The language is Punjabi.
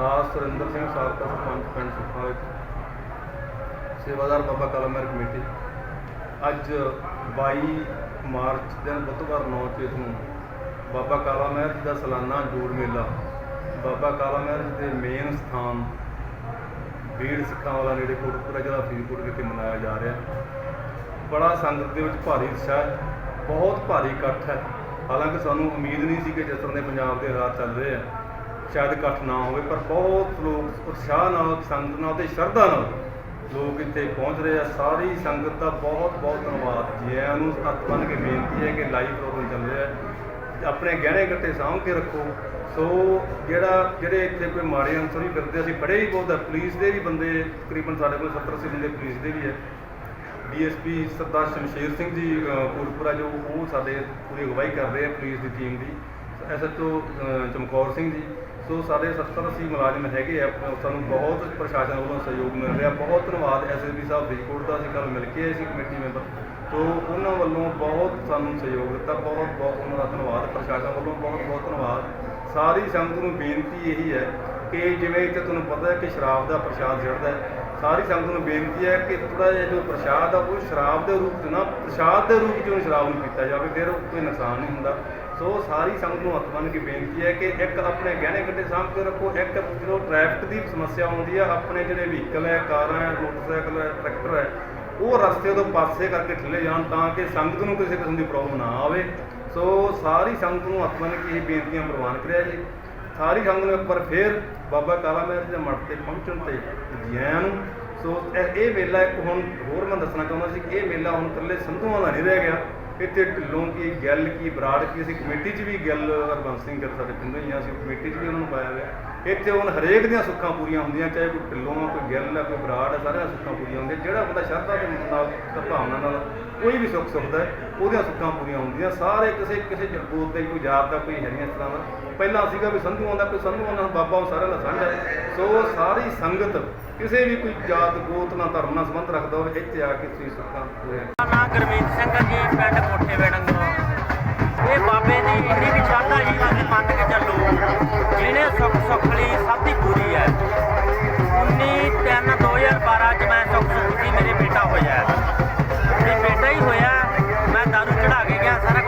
ਦਾਸ ਸੁਰਿੰਦਰ ਸਿੰਘ ਸਾਬਕਾ ਸਰਪੰਚ ਪਿੰਡ ਸੁੱਖਾ ਵਿੱਚ। ਸੇਵਾਦਾਰ ਬਾਬਾ ਕਾਲਾਮਹਿਰ ਕਮੇਟੀ। ਅੱਜ 22 ਮਾਰਚ ਦਿਨ ਬੁੱਧਵਾਰ 9 ਚੇਤ ਨੂੰ ਬਾਬਾ ਕਾਲਾ ਮਹਿਰ ਜੀ ਦਾ ਸਾਲਾਨਾ ਜੋੜ ਮੇਲਾ। ਬਾਬਾ ਕਾਲਾ ਮਹਿਰ ਜੀ ਦੇ ਮੇਨ ਸਥਾਨ ਬੀੜ ਸਿੱਖਾਂ ਵਾਲਾ ਨੇੜੇ ਕੋਟਪੁਰਾ ਜ਼ਿਲ੍ਹਾ ਫਰੀਦਕੋਟ ਵਿਖੇ ਮਨਾਇਆ ਜਾ ਰਿਹਾ। ਬੜਾ ਸੰਗਤ ਦੇ ਵਿੱਚ ਭਾਰੀ ਉਤਸ਼ਾਹ ਹੈ। ਬਹੁਤ ਭਾਰੀ ਇਕੱਠ ਹੈ। ਹਾਲਾਂਕਿ ਸਾਨੂੰ ਉਮੀਦ ਨਹੀਂ ਸੀ ਕਿ ਜਿਸ ਤਰ੍ਹਾਂ ਦੇ ਪੰਜਾਬ ਦੇ ਹਾਲਾਤ ਚੱਲ ਰਹੇ ਆ। ਸ਼ਾਇਦ ਇਕੱਠ ਨਾ ਹੋਵੇ ਪਰ ਬਹੁਤ ਲੋਕ ਉਤਸ਼ਾਹ ਨਾਲ ਸੰਗਤ ਨਾਲ ਤੇ ਸ਼ਰਧਾ ਨਾਲ ਲੋਕ ਇੱਥੇ ਪਹੁੰਚ ਰਹੇ ਆ। ਸਾਰੀ ਸੰਗਤ ਦਾ ਬਹੁਤ ਬਹੁਤ ਧੰਨਵਾਦ। ਜੀ ਆਇਆਂ ਨੂੰ ਹੱਥ ਬੰਨ੍ਹ ਕੇ ਬੇਨਤੀ ਹੈ ਕਿ ਲਾਈਵ ਪ੍ਰੋਗਰਾਮ ਚੱਲ ਰਿਹਾ ਹੈ ਆਪਣੇ ਗਹਿਣੇ ਗੱਟੇ ਸਾਂਭ ਕੇ ਰੱਖੋ। ਸੋ ਜਿਹੜਾ ਜਿਹੜੇ ਇੱਥੇ ਕੋਈ ਮਾੜੇ ਅਨਸਰ ਵੀ ਫਿਰਦੇ ਅਸੀਂ ਬੜੇ ਹੀ ਬਹੁਤ ਪੁਲਿਸ ਦੇ ਵੀ ਬੰਦੇ ਤਕਰੀਬਨ ਸਾਡੇ ਕੋਲ 70 ਅੱਸੀ ਬੰਦੇ ਪੁਲਿਸ ਦੇ ਵੀ ਹੈ ਡੀਐਸਪੀ ਸਰਦਾਰ ਸ਼ਮਸ਼ੇਰ ਸਿੰਘ ਜੀ ਅ, ਕੋਟਪੁਰਾ ਜੋ ਉਹ ਸਾਡੇ ਪੂਰੀ ਅਗਵਾਈ ਕਰ ਰਹੇ ਆ ਪੁਲਿਸ ਦੀ ਟੀਮ ਦੀ। ਐਸਐਚਓ ਚਮਕੌਰ ਸਿੰਘ ਜੀ। ਸੋ ਸਾਡੇ 70 ਅੱਸੀ ਮੁਲਾਜ਼ਮ ਹੈਗੇ ਆ ਸਾਨੂੰ ਬਹੁਤ ਪ੍ਰਸ਼ਾਸਨ ਵੱਲੋਂ ਸਹਿਯੋਗ ਮਿਲ ਰਿਹਾ। ਬਹੁਤ ਧੰਨਵਾਦ ਐਸਐਸਪੀ ਸਾਹਿਬ ਫਰੀਦਕੋਟ ਦਾ ਅਸੀਂ ਕੱਲ ਮਿਲ ਕੇ ਆਏ ਸੀ ਕਮੇਟੀ ਮੈਂਬਰ। ਸੋ ਉਹਨਾਂ ਵੱਲੋਂ ਬਹੁਤ ਸਾਨੂੰ ਸਹਿਯੋਗ ਦਿੱਤਾ, ਬਹੁਤ ਬਹੁਤ ਉਹਨਾਂ ਦਾ ਧੰਨਵਾਦ, ਪ੍ਰਸ਼ਾਸਨ ਵੱਲੋਂ ਬਹੁਤ ਬਹੁਤ ਧੰਨਵਾਦ। ਸਾਰੀ ਸੰਗਤ ਨੂੰ ਬੇਨਤੀ ਇਹੀ ਹੈ ਕਿ ਜਿਵੇਂ ਇੱਥੇ ਤੁਹਾਨੂੰ ਪਤਾ ਹੈ ਕਿ ਸ਼ਰਾਬ ਦਾ ਪ੍ਰਸ਼ਾਦ ਚੜ੍ਹਦਾ ਹੈ ਸਾਰੀ ਸੰਗਤ ਨੂੰ ਬੇਨਤੀ ਹੈ ਕਿ ਥੋੜਾ ਜਿਹਾ ਜੋ ਪ੍ਰਸ਼ਾਦ ਆ, ਉਹ ਸ਼ਰਾਬ ਦੇ ਰੂਪ 'ਚ ਨਾ, ਪ੍ਰਸ਼ਾਦ ਦੇ ਰੂਪ 'ਚ ਸ਼ਰਾਬ ਨੂੰ ਪੀਤਾ ਜਾਵੇ, ਫਿਰ ਉਹ ਕੋਈ ਨੁਕਸਾਨ ਨਹੀਂ ਹੁੰਦਾ। ਸੋ ਸਾਰੀ ਸੰਗਤ ਨੂੰ ਹੱਥ ਬੰਨ੍ਹ ਕੇ ਬੇਨਤੀ ਹੈ ਕਿ ਇੱਕ ਆਪਣੇ ਗਹਿਣੇ ਗੱਟੇ ਸਾਂਭ ਕੇ ਰੱਖੋ, ਇੱਕ ਜਦੋਂ ਟ੍ਰੈਫਿਕ ਦੀ ਸਮੱਸਿਆ ਆਉਂਦੀ ਆ, ਆਪਣੇ ਜਿਹੜੇ ਵਹੀਕਲ ਹੈ, ਕਾਰਾਂ ਹੈ ਮੋਟਰਸਾਈਕਲ ਹੈ ਟਰੈਕਟਰ ਹੈ, ਉਹ ਰਸਤੇ ਤੋਂ ਪਾਸੇ ਕਰਕੇ ਠੱਲੇ ਜਾਣ ਤਾਂ ਕਿ ਸੰਗਤ ਨੂੰ ਕਿਸੇ ਕਿਸਮ ਦੀ ਪ੍ਰੋਬਲਮ ਨਾ ਆਵੇ। ਸੋ ਸਾਰੀ ਸੰਗਤ ਨੂੰ ਹੱਥ ਬੰਨ੍ਹ ਕੇ ਇਹ ਬੇਨਤੀਆਂ ਪ੍ਰਵਾਨ ਕਰਿਆ ਜੀ। ਸਾਰੀ ਸੰਗਤ ਨੂੰ ਇੱਕ ਵਾਰ ਫੇਰ ਬਾਬਾ ਕਾਲਾ ਮਹਿਰ ਜੀ ਦੇ ਮੱਠ ਤੇ ਪਹੁੰਚਣ ਤੇ ਜੈਨ ਸੋ ਇਹ ਇਹ ਮੇਲਾ ਇੱਕ ਹੁਣ ਹੋਰ ਮੈਂ ਦੱਸਣਾ ਚਾਹੁੰਦਾ ਸੀ ਕਿ ਇਹ ਮੇਲਾ ਹੁਣ ਇਕੱਲੇ ਸੰਧੂਆਂ ਦਾ ਨਹੀਂ ਰਹਿ ਗਿਆ। ਇੱਥੇ ਢਿੱਲੋਂ ਕੀ ਗੱਲ ਕੀ, ਬਰਾੜ ਕੀ, ਅਸੀਂ ਕਮੇਟੀ 'ਚ ਵੀ ਗੱਲ ਹਰਬੰਸ ਸਿੰਘ ਗਿੱਲ ਸਾਡੇ ਪਿੰਡੋਂ ਹੀ ਆ ਅਸੀਂ ਕਮੇਟੀ 'ਚ ਵੀ ਉਹਨਾਂ ਨੂੰ ਪਾਇਆ ਗਿਆ ਇੱਥੇ ਹੁਣ ਹਰੇਕ ਦੀਆਂ ਸੁੱਖਾਂ ਪੂਰੀਆਂ ਹੁੰਦੀਆਂ, ਚਾਹੇ ਕੋਈ ਢਿੱਲੋਂ ਆ, ਕੋਈ ਗਿੱਲ ਆ, ਕੋਈ ਬਰਾੜ ਆ, ਸਾਰਿਆਂ ਦੀਆਂ ਸੁੱਖਾਂ ਪੂਰੀਆਂ ਹੁੰਦੀਆਂ। ਜਿਹੜਾ ਬੰਦਾ ਸ਼ਰਧਾ ਦੇ ਨਾਲ, ਤੇ ਭਾਵਨਾ ਨਾਲ, ਕੋਈ ਵੀ ਸੁੱਖ ਸੁਖਦਾ ਉਹਦੀਆਂ ਸੁੱਖਾਂ ਪੂਰੀਆਂ ਹੁੰਦੀਆਂ। ਸਾਰੇ ਕਿਸੇ ਕਿਸੇ ਜਗੋਤ ਦੇ ਕੋਈ ਜਾਤ ਦਾ, ਕੋਈ ਹੈ ਨਹੀਂ ਇਸ ਤਰ੍ਹਾਂ ਦਾ। ਪਹਿਲਾਂ ਸੀਗਾ ਵੀ ਸੰਧੂਆਂ ਦਾ ਕੋਈ ਸੰਧੂਆਂ ਦਾ ਬਾਬਾ ਉਹ ਸਾਰਿਆਂ ਦਾ ਸਾਂਝਾ ਸੋ ਸਾਰੀ ਸੰਗਤ, ਕਿਸੇ ਵੀ ਕੋਈ ਜਾਤ, ਗੋਤ ਨਾਲ ਧਰਮ ਨਾਲ ਸੰਬੰਧ ਰੱਖਦਾ ਹੋਵੇ, ਇੱਥੇ ਆ ਕੇ ਤੁਸੀਂ ਸੁੱਖਾਂ ਪੂਰੀਆਂ ਗੁਰਮੀਤ ਸਿੰਘ ਜੀ, ਪਿੰਡ ਕੋਠੇ ਵੇੜੰਗੋ ਇਹ ਬਾਬੇ ਦੀ ਇੰਨੀ ਵੀ ਸ਼ਰਧਾ ਜੀ ਅਸੀਂ ਮੰਨ ਕੇ ਚੱਲੋ, ਜਿਹਨੇ ਸੁੱਖ ਸੁੱਖ ਲਈ ਸਭ ਦੀ ਪੂਰੀ ਹੈ। 19 3 2012 ਚ ਮੈਂ ਸੁੱਖ ਸੁੱਖ ਦੀ ਮੇਰੇ ਬੇਟਾ ਹੋਇਆ। ਹੈ ਇਹ ਬੇਟਾ ਹੀ ਹੋਇਆ, ਮੈਂ ਦਾਰੂ ਚੜਾ ਕੇ ਗਿਆ ਸਾਰਾ